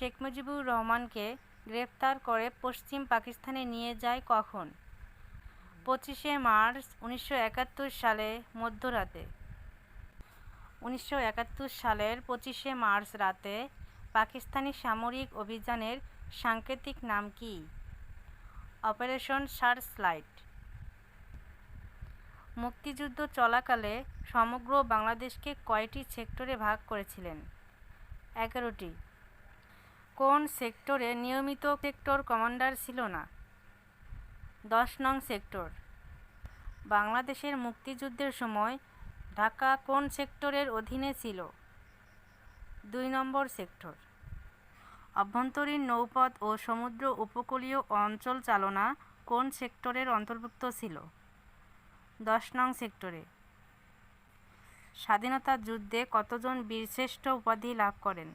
শেখ মুজিবুর রহমানকে গ্রেপ্তার করে পশ্চিম পাকিস্তানে নিয়ে যায় কখন? পঁচিশে মার্চ উনিশশো একাত্তর সালে মধ্যরাতে। উনিশশো একাত্তর সালের পঁচিশে মার্চ রাতে পাকিস্তানি সামরিক অভিযানের সাংকেতিক নাম কী? Operation search light. মুক্তিযুদ্ধ চলাকালে সমগ্র বাংলাদেশকে কয়টি সেক্টরে ভাগ করেছিলেন? এগারোটি। কোন সেক্টরে নিয়মিত সেক্টর কমান্ডার ছিল না? দশ নং সেক্টর। বাংলাদেশের মুক্তিযুদ্ধের সময় ঢাকা কোন সেক্টরের অধীনে ছিল? দুই নম্বর সেক্টর। অভ্যন্তরীণ নৌপথ ও সমুদ্র উপকূলীয় অঞ্চল চালনা কোন সেক্টরের অন্তর্ভুক্ত ছিল? দশ নং সেক্টরে। স্বাধীনতা যুদ্ধে কতজন বীরশ্রেষ্ঠ উপাধি লাভ করেন?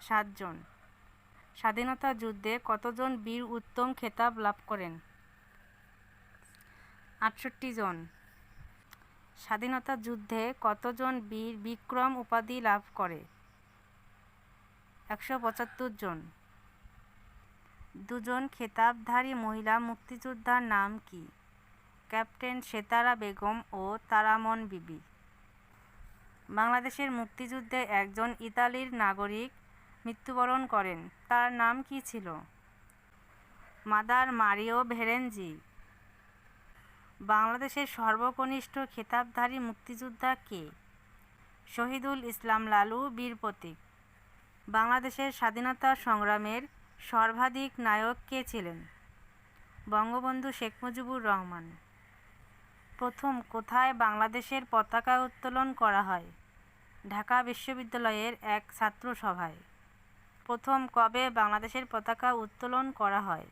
সাতজন। স্বাধীনতা যুদ্ধে কতজন বীর উত্তম খেতাব লাভ করেন? আটষট্টি জন। স্বাধীনতা যুদ্ধে কতজন বীর বিক্রম উপাধি লাভ করে? একশো পঁচাত্তর জন। দুজন খেতাবধারী মহিলা মুক্তিযোদ্ধার নাম কি? ক্যাপ্টেন সেতারা বেগম ও তারামন বিবি। বাংলাদেশের মুক্তিযুদ্ধে একজন ইতালির নাগরিক মৃত্যুবরণ করেন। তার নাম কি ছিল? Mother Mario Verenzi. বাংলাদেশের সর্বকনিষ্ঠ খেতাবধারী মুক্তিযোদ্ধা কে? শহীদুল ইসলাম লালু বীর প্রতীক। বাংলাদেশের স্বাধীনতা সংগ্রামের সর্বাধিক নায়ক কে ছিলেন? বঙ্গবন্ধু শেখ মুজিবুর রহমান। প্রথম কোথায় বাংলাদেশের পতাকা উত্তোলন করা হয়? ঢাকা বিশ্ববিদ্যালয়ের এক ছাত্র সভায় প্রথম কবে বাংলাদেশের পতাকা উত্তোলন করা হয়?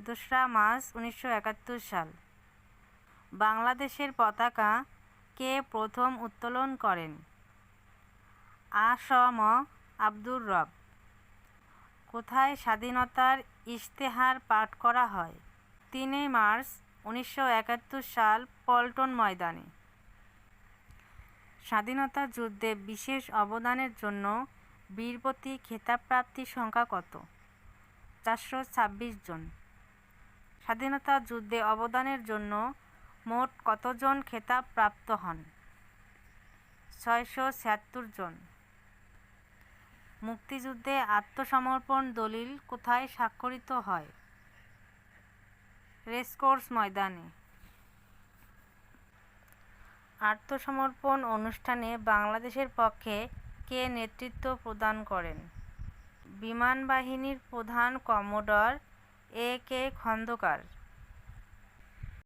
দোসরা মার্চ উনিশশো একাত্তর সাল। বাংলাদেশের পতাকা কে প্রথম উত্তোলন করেন? আ.স.ম আব্দুর রব। কোথায় স্বাধীনতার ইশতেহার পাঠ করা হয়? তিনই মার্চ উনিশশো একাত্তর সাল পল্টন ময়দানে। স্বাধীনতা যুদ্ধে বিশেষ অবদানের জন্য বীরপতি খেতাবপ্রাপ্তির সংখ্যা কত? চারশো ছাব্বিশ জন। স্বাধীনতা যুদ্ধে অবদানের জন্য মোট কতজন খেতাব প্রাপ্ত হন? ছয়শো ছিয়াত্তর জন। মুক্তিযুদ্ধে আত্মসমর্পণ দলিল কোথায় স্বাক্ষরিত হয়? রেসকোর্স ময়দানে। আত্মসমর্পণ অনুষ্ঠানে বাংলাদেশের পক্ষে কে নেতৃত্ব প্রদান করেন। বিমানবাহিনীর প্রধান কমোডর এ কে খন্দকার।